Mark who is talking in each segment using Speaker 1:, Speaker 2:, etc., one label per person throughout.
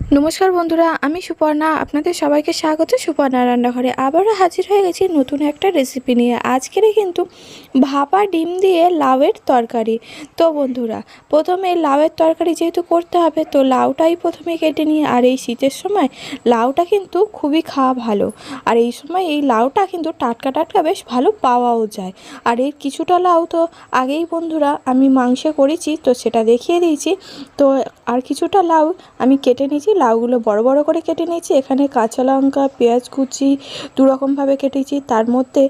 Speaker 1: নমস্কার বন্ধুরা, আমি সুপর্ণা। আপনাদের সবাইকে স্বাগত। সুপর্ণা রান্নাঘরে আবারও হাজির হয়ে গেছি নতুন একটা রেসিপি নিয়ে। আজকের কিন্তু ভাপা ডিম দিয়ে লাউয়ের তরকারি। তো বন্ধুরা, প্রথমে লাউয়ের তরকারি যেহেতু করতে হবে, তো লাউটাই প্রথমে কেটে নিয়ে আর এই শীতের সময় লাউটা কিন্তু খুবই খাওয়া ভালো। আর এই সময় এই লাউটা কিন্তু টাটকা টাটকা বেশ ভালো পাওয়াও যায়। আর এর কিছুটা লাউ তো আগেই বন্ধুরা আমি মাংসে করেছি, তো সেটা দেখিয়ে দিয়েছি। তো আর কিছুটা লাউ আমি কেটে নিয়েছি লাউগুলো বড় বড় করে কেটে নিয়েছি, এখানে কাঁচা লঙ্কা, পেঁয়াজ কুচি, দুরকমভাবে কেটেছি তার মধ্যে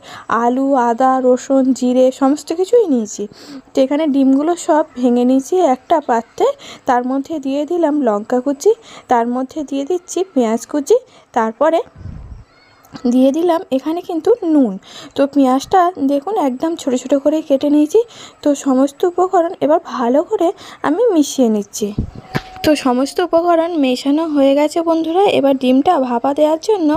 Speaker 1: আলু, আদা, রসুন, জিরে সমস্ত কিছুই নিয়েছি। তো এখানে ডিমগুলো সব ভেঙে নিয়েছি একটা পাত্রে, তার মধ্যে দিয়ে দিলাম লঙ্কা কুচি, তার মধ্যে দিয়ে দিচ্ছি পেঁয়াজ কুচি, তারপরে দিয়ে দিলাম এখানে কিন্তু নুন। তো পেঁয়াজটা দেখুন একদম ছোটো ছোটো করে কেটে নিয়েছি, তো সমস্ত উপকরণ এবার ভালো করে আমি মিশিয়ে নিচ্ছি। তো সমস্ত উপকরণ মেশানো হয়ে গেছে বন্ধুরা। এবার ডিমটা ভাপা দেওয়ার জন্য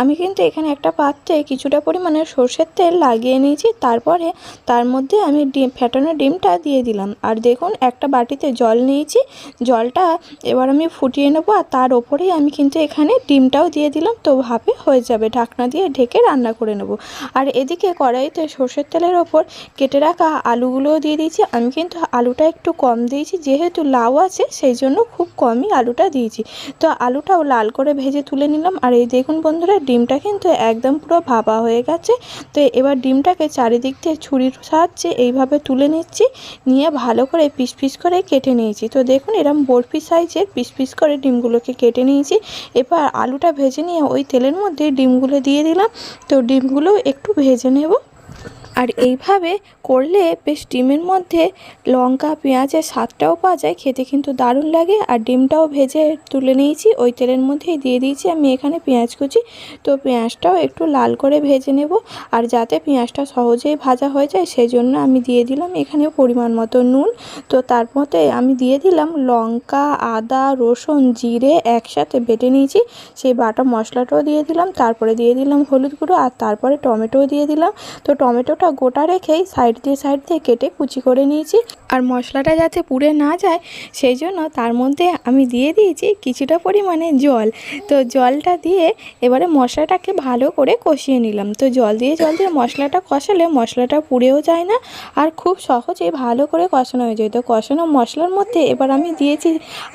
Speaker 1: আমি কিন্তু এখানে একটা পাত্রে কিছুটা পরিমাণে সর্ষের তেল লাগিয়ে নিয়েছি। তারপরে তার মধ্যে আমি ডিম, ফেটানো ডিমটা দিয়ে দিলাম। আর দেখুন, একটা বাটিতে জল নিয়েছি। জলটা এবার আমি ফুটিয়ে নেব আর তার ওপরেই আমি কিন্তু এখানে ডিমটাও দিয়ে দিলাম। তো ভাপে হয়ে যাবে। ঢাকনা দিয়ে ঢেকে রান্না করে নেব। আর এদিকে কড়াইতে সর্ষের তেলের ওপর কেটে রাখা আলুগুলোও দিয়ে দিয়েছি। আমি কিন্তু আলুটা একটু কম দিয়েছি। যেহেতু লাউ আছে, সেই জন্য খুব কমই আলুটা দিয়েছি। তো আলুটাও লাল করে ভেজে তুলে নিলাম। আর এই দেখুন বন্ধুরা, ডিমটা কিন্তু একদম পুরো ভাপা হয়ে গেছে। তো এবার ডিমটাকে চারিদিক থেকে ছুরির সাহায্যে এইভাবে তুলে নিচ্ছি। নিয়ে ভালো করে পিস পিস করে কেটে নিয়েছি। তো দেখুন, এরম বরফি সাইজের পিস পিস করে ডিমগুলোকে কেটে নিয়েছি। এবার আলুটা ভেজে নিয়ে ওই তেলের মধ্যে ডিমগুলো দিয়ে দিলাম। তো ডিমগুলো একটু ভেজে নেব। আর এইভাবে করলে বেশ ডিমের মধ্যে লঙ্কা পেঁয়াজের স্বাদটাও পাওয়া যায়। খেতে কিন্তু দারুণ লাগে। আর ডিমটাও ভেজে তুলে নিয়েছি। ওই তেলের মধ্যেই দিয়ে দিয়েছি আমি এখানে পেঁয়াজ কুচি। তো পেঁয়াজটাও একটু লাল করে ভেজে নেব। আর যাতে পেঁয়াজটা সহজেই ভাজা হয়ে যায় সেই জন্য আমি দিয়ে দিলাম এখানে পরিমাণ মতো নুন। তো তার মধ্যে আমি দিয়ে দিলাম লঙ্কা, আদা, রসুন, জিরে একসাথে বেটে নিয়েছি। সেই বাটা মশলাটাও দিয়ে দিলাম। তারপরে দিয়ে দিলাম হলুদ গুঁড়ো। আর তারপরে টমেটোও দিয়ে দিলাম। তো টমেটোটা গোটা রেখেই সাইড দিয়ে সাইড দিয়ে কেটে কুচি করে নিয়েছি। আর মশলাটা যাতে পুড়ে না যায়, সেই জন্য তার মধ্যে আমি দিয়ে দিয়েছি কিছুটা পরিমাণে জল। তো জলটা দিয়ে এবারে মশলাটাকে ভালো করে কষিয়ে নিলাম। তো জল দিয়ে জল দিয়ে মশলাটা কষালে মশলাটা পুড়েও যায় না আর খুব সহজেই ভালো করে কষানো হয়ে যায়। তো কষানো মশলার মধ্যে এবার আমি দিয়েছি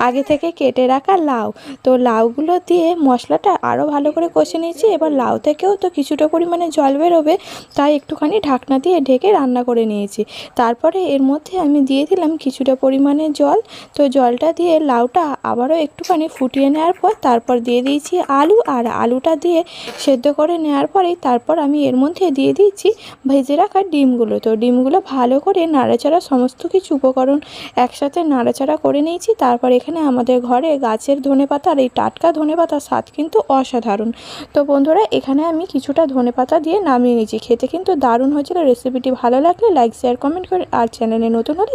Speaker 1: আগে থেকে কেটে রাখা লাউ। তো লাউগুলো দিয়ে মশলাটা আরও ভালো করে কষে নিয়েছি। এবার লাউ থেকেও তো কিছুটা পরিমাণে জল বেরোবে, তাই একটুখানি ঢাকনা দিয়ে ঢেকে রান্না করে নিয়েছি। তারপরে এর মধ্যে আমি দিয়ে দিলাম কিছুটা পরিমাণে জল। তো জলটা দিয়ে লাউটা আবারও একটুখানি ফুটিয়ে নেওয়ার পর তারপর দিয়ে দিয়েছি আলু। আর আলুটা দিয়ে সেদ্ধ করে নেওয়ার পরেই তারপর আমি এর মধ্যে দিয়ে দিয়েছি ভেজে রাখা ডিমগুলো। তো ডিমগুলো ভালো করে নাড়াচাড়া সমস্ত কিছু উপকরণ একসাথে নাড়াচাড়া করে নিয়েছি। তারপর এখানে আমাদের ঘরে গাছের ধনেপাতা আর এই টাটকা ধনেপাতার স্বাদ কিন্তু অসাধারণ। তো বন্ধুরা, এখানে আমি কিছুটা ধনেপাতা দিয়ে নামিয়ে নিয়েছি। খেতে কিন্তু দারুণ হয়েছিল। রেসিপিটি ভালো লাগলে লাইক, শেয়ার, কমেন্ট করে আর চ্যানেলে নতুন হলে